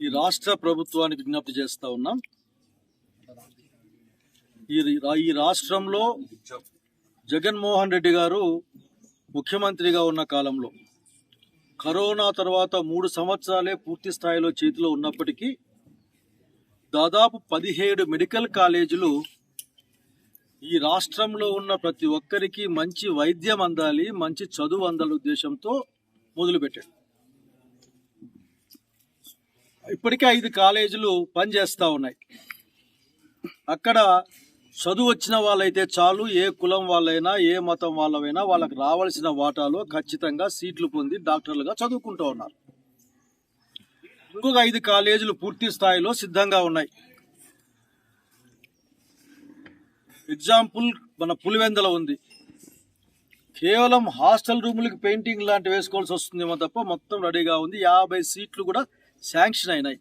ఈ రాష్ట్ర ప్రభుత్వానికి విజ్ఞప్తి చేస్తా ఉన్నాం. ఈ ఈ రాష్ట్రంలో జగన్మోహన్ రెడ్డి గారు ముఖ్యమంత్రిగా ఉన్న కాలంలో కరోనా తర్వాత మూడు సంవత్సరాలే పూర్తి స్థాయిలో చేతిలో ఉన్నప్పటికీ దాదాపు పదిహేడు మెడికల్ కాలేజీలు ఈ రాష్ట్రంలో ఉన్న ప్రతి ఒక్కరికి మంచి వైద్యం అందాలి మంచి చదువు అందాలి ఉద్దేశంతో మొదలుపెట్టాడు ఇప్పటికే ఐదు కాలేజీలు పనిచేస్తూ ఉన్నాయి. అక్కడ చదువు వచ్చిన వాళ్ళైతే చాలు ఏ కులం వాళ్ళైనా ఏ మతం వాళ్ళవైనా వాళ్ళకి రావాల్సిన వాటాలో ఖచ్చితంగా సీట్లు పొంది డాక్టర్లుగా చదువుకుంటూ ఉన్నారు. ఇంకొక ఐదు కాలేజీలు పూర్తి స్థాయిలో సిద్ధంగా ఉన్నాయి. ఎగ్జాంపుల్ మన పులివెందల ఉంది. కేవలం హాస్టల్ రూములకి పెయింటింగ్ లాంటివి వేసుకోవాల్సి వస్తుందేమో తప్ప మొత్తం రెడీగా ఉంది. యాభై సీట్లు కూడా శాంక్షన్ అయినాయి.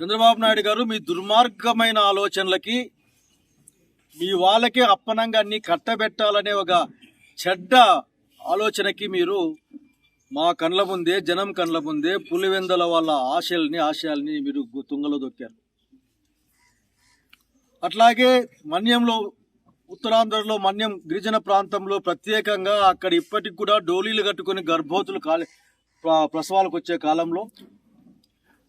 చంద్రబాబు నాయుడు గారు మీ దుర్మార్గమైన ఆలోచనలకి మీ వాళ్ళకే అప్పనంగా అన్ని కట్టబెట్టాలనే ఒక చెడ్డ ఆలోచనకి మీరు మా కండ్ల ముందే జనం కండ్ల ముందే పులివెందల వాళ్ళ ఆశల్ని ఆశయాల్ని మీరు గు- తుంగలో దొక్కారు. అట్లాగే మన్యంలో ఉత్తరాంధ్రలో మన్యం గిరిజన ప్రాంతంలో ప్రత్యేకంగా అక్కడ ఇప్పటికి కూడా డోలీలు కట్టుకొని గర్భవతులు కాలే ప్రసవాలకు వచ్చే కాలంలో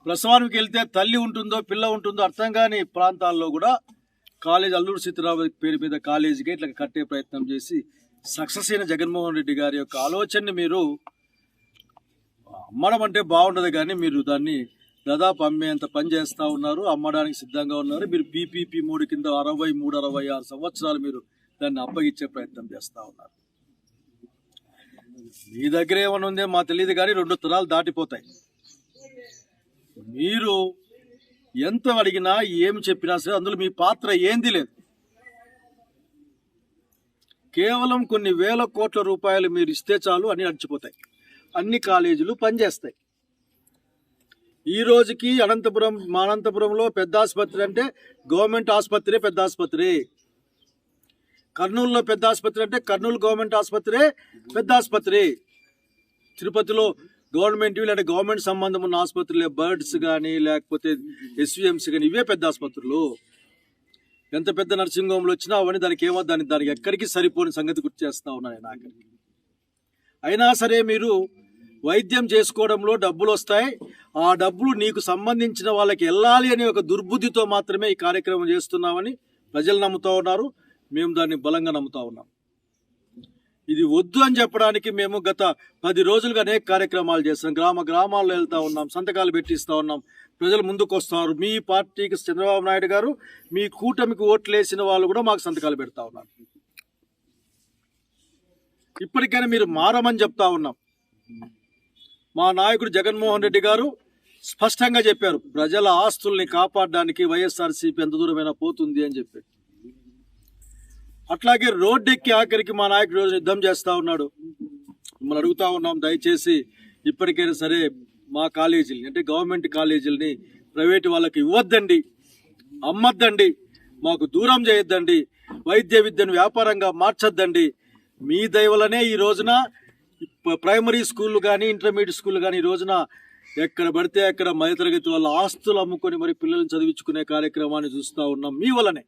ప్రసవానికి వెళ్తే తల్లి ఉంటుందో పిల్ల ఉంటుందో అర్థం కాని ప్రాంతాల్లో కూడా కాలేజ్ అల్లూరు సీతారామ పేరు మీద కాలేజీకి ఇట్లా కట్టే ప్రయత్నం చేసి సక్సెస్ అయిన జగన్మోహన్ రెడ్డి గారి యొక్క ఆలోచనని మీరు అమ్మడం అంటే బాగుండదు కానీ మీరు దాన్ని దాదాపు అమ్మేంత పని చేస్తూ ఉన్నారు అమ్మడానికి సిద్ధంగా ఉన్నారు. మీరు పీపీపీ మూడు కింద అరవై మూడు అరవై ఆరు సంవత్సరాలు మీరు దాన్ని అప్పగించే ప్రయత్నం చేస్తూ ఉన్నారు. మీ దగ్గర ఏమైనా ఉందే మా తెలియదు కానీ రెండు తరాలు దాటిపోతాయి. మీరు ఎంత అడిగినా ఏమి చెప్పినా సరే అందులో మీ పాత్ర ఏంది లేదు. కేవలం కొన్ని వేల కోట్ల రూపాయలు మీరు ఇస్తే చాలు అని నడిచిపోతాయి అన్ని కాలేజీలు పనిచేస్తాయి. ఈ రోజుకి అనంతపురం మా అనంతపురంలో పెద్ద ఆసుపత్రి అంటే గవర్నమెంట్ ఆసుపత్రి పెద్ద ఆసుపత్రి. కర్నూలులో పెద్ద ఆసుపత్రి అంటే కర్నూలు గవర్నమెంట్ ఆసుపత్రి పెద్ద ఆసుపత్రి. తిరుపతిలో గవర్నమెంట్ లేదా గవర్నమెంట్ సంబంధం ఉన్న ఆసుపత్రులే బర్డ్స్ కానీ లేకపోతే ఎస్విఎంసి కానీ ఇవే పెద్ద ఆసుపత్రులు. ఎంత పెద్ద నర్సింగ్ హోమ్లు వచ్చినా అవన్నీ దానికి ఏమో దాని దానికి ఎక్కడికి సరిపోని సంగతి గుర్తు చేస్తా ఉన్నాను నాకు అయినా సరే మీరు వైద్యం చేసుకోవడంలో డబ్బులు వస్తాయి. ఆ డబ్బులు నీకు సంబంధించిన వాళ్ళకి వెళ్ళాలి అనే ఒక దుర్బుద్ధితో మాత్రమే ఈ కార్యక్రమం చేస్తున్నామని ప్రజలు నమ్ముతూ ఉన్నారు. మేము దాన్ని బలంగా నమ్ముతా ఉన్నాం. ఇది వద్దు అని చెప్పడానికి మేము గత పది రోజులుగా అనేక కార్యక్రమాలు చేస్తాం గ్రామ గ్రామాల్లో వెళ్తా ఉన్నాం సంతకాలు పెట్టిస్తూ ఉన్నాం. ప్రజలు ముందుకు వస్తారు మీ పార్టీకి చంద్రబాబు నాయుడు గారు మీ కూటమికి ఓట్లు వేసిన వాళ్ళు కూడా మాకు సంతకాలు పెడతా ఉన్నారు. ఇప్పటికైనా మీరు మారమని చెప్తా ఉన్నాం. మా నాయకుడు జగన్మోహన్ రెడ్డి గారు స్పష్టంగా చెప్పారు. ప్రజల ఆస్తుల్ని కాపాడడానికి వైఎస్ఆర్సీపీ ఎంత దూరమైనా పోతుంది అని చెప్పి అట్లాగే రోడ్డెక్కి ఆఖరికి మా నాయకుడు రోజు యుద్ధం చేస్తా ఉన్నాడు. మిమ్మల్ని అడుగుతా ఉన్నాం దయచేసి ఇప్పటికైనా సరే మా కాలేజీలు అంటే గవర్నమెంట్ కాలేజీలని ప్రైవేట్ వాళ్ళకి ఇవ్వద్దండి అమ్మద్దండి మాకు దూరం చేయొద్దండి వైద్య విద్యను వ్యాపారంగా మార్చొద్దండి. మీ దయవలనే ఈ రోజున ప్రైమరీ స్కూళ్ళు కానీ ఇంటర్మీడియట్ స్కూళ్ళు కానీ ఈ రోజున ఎక్కడ పడితే అక్కడ మధ్యతరగతి వాళ్ళ ఆస్తులు అమ్ముకొని మరి పిల్లల్ని చదివించుకునే కార్యక్రమాన్ని చూస్తూ ఉన్నాం. మీ వలనే.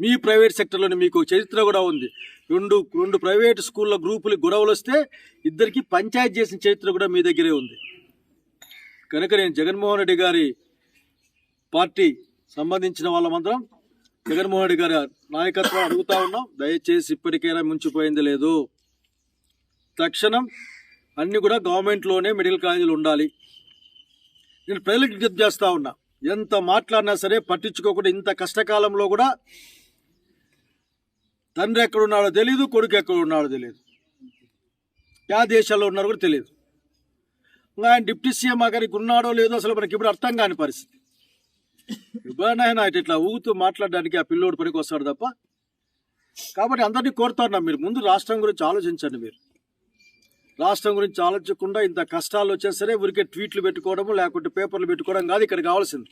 మీ ప్రైవేట్ సెక్టర్లోని మీకు చరిత్ర కూడా ఉంది. రెండు రెండు ప్రైవేట్ స్కూళ్ళ గ్రూపులు గొడవలు వస్తే ఇద్దరికి పంచాయతీ చేసిన చరిత్ర కూడా మీ దగ్గరే ఉంది. కనుక నేను జగన్మోహన్ రెడ్డి గారి పార్టీ సంబంధించిన వాళ్ళమందరం జగన్మోహన్ రెడ్డి గారి నాయకత్వం అడుగుతా ఉన్నాం. దయచేసి ఇప్పటికైనా ముంచిపోయింది లేదు. తక్షణం అన్నీ కూడా గవర్నమెంట్లోనే మెడికల్ కాలేజీలు ఉండాలి. నేను ప్రజలకు విజ్ఞప్తి చేస్తూ ఉన్నా ఎంత మాట్లాడినా సరే పట్టించుకోకుండా ఇంత కష్టకాలంలో కూడా తండ్రి ఎక్కడున్నాడో తెలియదు కొడుకు ఎక్కడ ఉన్నాడో తెలియదు యా దేశాల్లో ఉన్నారో కూడా తెలియదు ఇంకా ఆయన డిప్యూటీ సీఎం గారికి ఉన్నాడో లేదో అసలు మనకి ఇప్పుడు అర్థం కాని పరిస్థితి. ఇవ్వనైనా ఇట్లా ఊగుతూ మాట్లాడడానికి ఆ పిల్లోడు పనికి వస్తాడు తప్ప. కాబట్టి అందరినీ కోరుతున్నా మీరు ముందు రాష్ట్రం గురించి ఆలోచించండి మీరు. రాష్ట్రం గురించి ఆలోచించకుండా ఇంత కష్టాలు వచ్చా సరే ఊరికే ట్వీట్లు పెట్టుకోవడము లేకుంటే పేపర్లు పెట్టుకోవడం కాదు ఇక్కడ కావాల్సింది.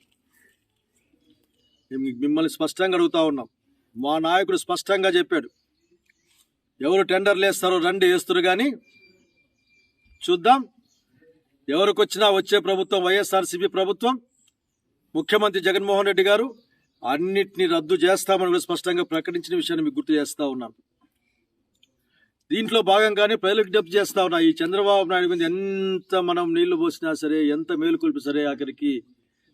మేము మిమ్మల్ని స్పష్టంగా అడుగుతా ఉన్నాం. మా నాయకుడు స్పష్టంగా చెప్పాడు. ఎవరు టెండర్లు వేస్తారో రండి వేస్తారు కానీ చూద్దాం. ఎవరికొచ్చినా వచ్చే ప్రభుత్వం వైఎస్ఆర్సీపీ ప్రభుత్వం ముఖ్యమంత్రి జగన్మోహన్ రెడ్డి గారు అన్నిటినీ రద్దు చేస్తామని కూడా స్పష్టంగా ప్రకటించిన విషయాన్ని మీకు గుర్తు చేస్తా ఉన్నాను. దీంట్లో భాగంగానే ప్రజలకు విజ్ఞప్తి చేస్తా ఉన్నా ఈ చంద్రబాబు నాయుడు మీద ఎంత మనం నీళ్ళు పోసినా సరే ఎంత మేలుకొల్పి సరే ఆఖరికి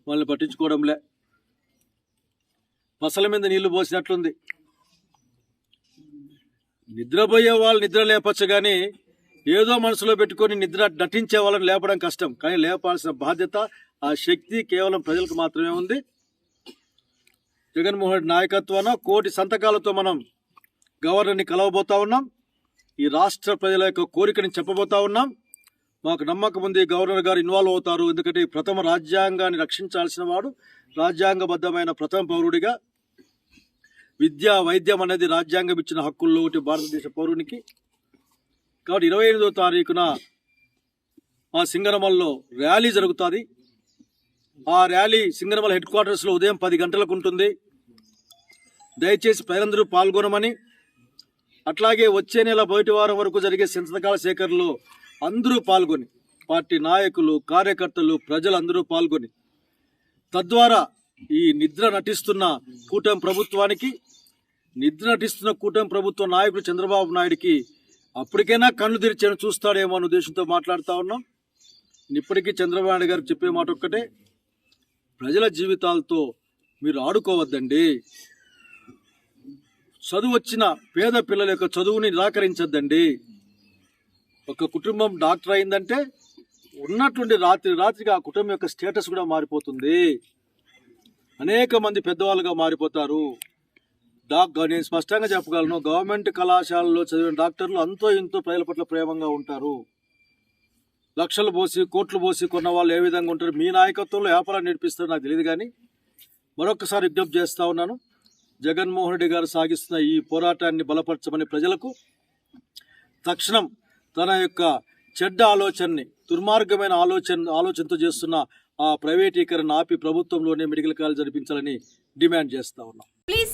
వాళ్ళని పట్టించుకోవడంలే. పసల మీద నీళ్ళు పోసినట్లుంది. నిద్రపోయే వాళ్ళు నిద్ర లేపచ్చు కానీ ఏదో మనసులో పెట్టుకొని నిద్ర నటించే వాళ్ళని లేపడం కష్టం. కానీ లేపాల్సిన బాధ్యత ఆ శక్తి కేవలం ప్రజలకు మాత్రమే ఉంది. జగన్మోహన్ రెడ్డి నాయకత్వాన కోటి సంతకాలతో మనం గవర్నర్ని కలవబోతా ఉన్నాం. ఈ రాష్ట్ర ప్రజల యొక్క కోరికని చెప్పబోతా ఉన్నాం. మాకు నమ్మకం ఉంది గవర్నర్ గారు ఇన్వాల్వ్ అవుతారు. ఎందుకంటే ఈ ప్రథమ రాజ్యాంగాన్ని రక్షించాల్సిన వాడు రాజ్యాంగబద్ధమైన ప్రథమ పౌరుడిగా విద్య వైద్యం అనేది రాజ్యాంగం ఇచ్చిన హక్కుల్లో ఒకటి భారతదేశ పౌరునికి. కాబట్టి ఇరవై ఎనిమిదో తారీఖున ఆ సింగనమల్లో ర్యాలీ జరుగుతుంది. ఆ ర్యాలీ సింగనమల హెడ్ క్వార్టర్స్లో ఉదయం పది గంటలకు ఉంటుంది. దయచేసి ప్రజలందరూ పాల్గొనమని అట్లాగే వచ్చే నెల బయటి వారం వరకు జరిగే సంతకాల సేకరణలో అందరూ పాల్గొని పార్టీ నాయకులు కార్యకర్తలు ప్రజలందరూ పాల్గొని తద్వారా ఈ నిద్ర నటిస్తున్న కూటమి ప్రభుత్వానికి నిద్ర నటిస్తున్న కూటమి ప్రభుత్వ నాయకుడు చంద్రబాబు నాయుడికి అప్పటికైనా కళ్ళు తెరిచాను చూస్తాడేమో అన్న ఉద్దేశంతో మాట్లాడుతూ ఉన్నాం. ఇప్పటికీ చంద్రబాబు నాయుడు గారు చెప్పే మాట ఒక్కటే. ప్రజల జీవితాలతో మీరు ఆడుకోవద్దండి. చదువు వచ్చిన పేద పిల్లల యొక్క చదువుని నిరాకరించద్దండి. ఒక కుటుంబం డాక్టర్ అయిందంటే ఉన్నటువంటి రాత్రి రాత్రికి ఆ కుటుంబం యొక్క స్టేటస్ కూడా మారిపోతుంది. అనేక మంది పెద్దవాళ్ళుగా మారిపోతారు. డాక్ నేను స్పష్టంగా చెప్పగలను గవర్నమెంట్ కళాశాలలో చదివిన డాక్టర్లు అంతో ఇంతో ప్రజల పట్ల ప్రేమంగా ఉంటారు. లక్షలు పోసి కోట్లు పోసి కొన్న వాళ్ళు ఏ విధంగా ఉంటారు? మీ నాయకత్వంలో వ్యాపారం నేర్పిస్తారో నాకు తెలియదు కానీ మరొకసారి విజ్ఞప్తి చేస్తా ఉన్నాను. జగన్మోహన్ రెడ్డి గారు సాగిస్తున్న ఈ పోరాటాన్ని బలపరచమని ప్రజలకు తక్షణం తన యొక్క చెడ్డ ఆలోచనని దుర్మార్గమైన ఆలోచన ఆలోచనతో చేస్తున్న ఆ ప్రైవేటీకరణ ఆపి ప్రభుత్వంలోనే మెడికల్ కాలేజ్ జరిపించాలని డిమాండ్ చేస్తా ఉన్నాం. ప్లీజ్